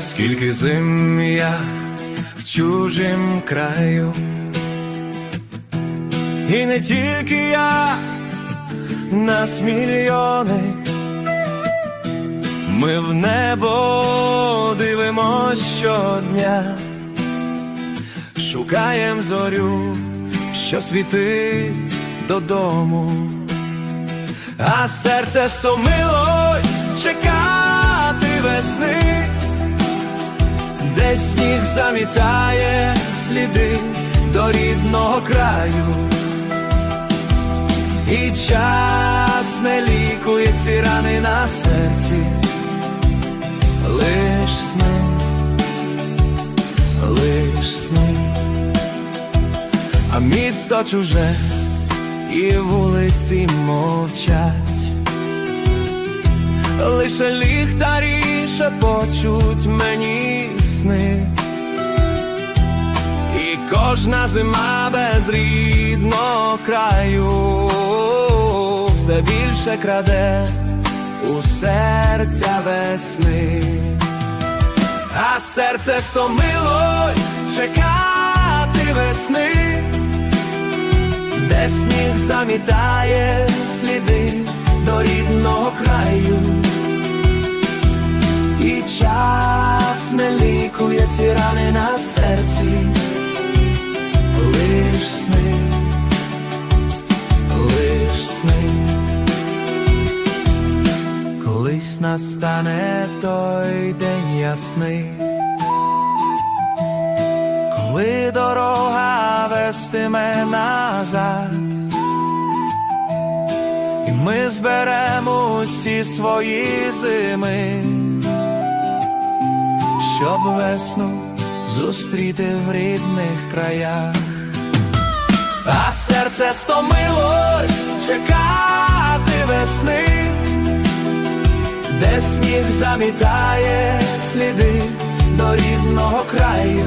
Скільки зим я в чужім краю, і не тільки я, нас мільйони, ми в небо дивимось щодня, шукаєм зорю, що світить додому, а серце стомилось замітає сліди до рідного краю, і час не лікує ці рани на серці, лиш сни, лиш сни, а місто чуже і вулиці мовчать. Лише ліхтарі шепочуть мені сни, кожна зима без рідного краю. Все більше краде у серця весни, а серце стомилось чекати весни, де сніг замітає сліди до рідного краю. І час не лікує ці рани на серці, колись настане той день ясний, коли дорога вестиме назад. І ми зберемо усі свої зими, щоб весну зустріти в рідних краях, а серце стомилось чекати де сніг замітає сліди до рідного краю,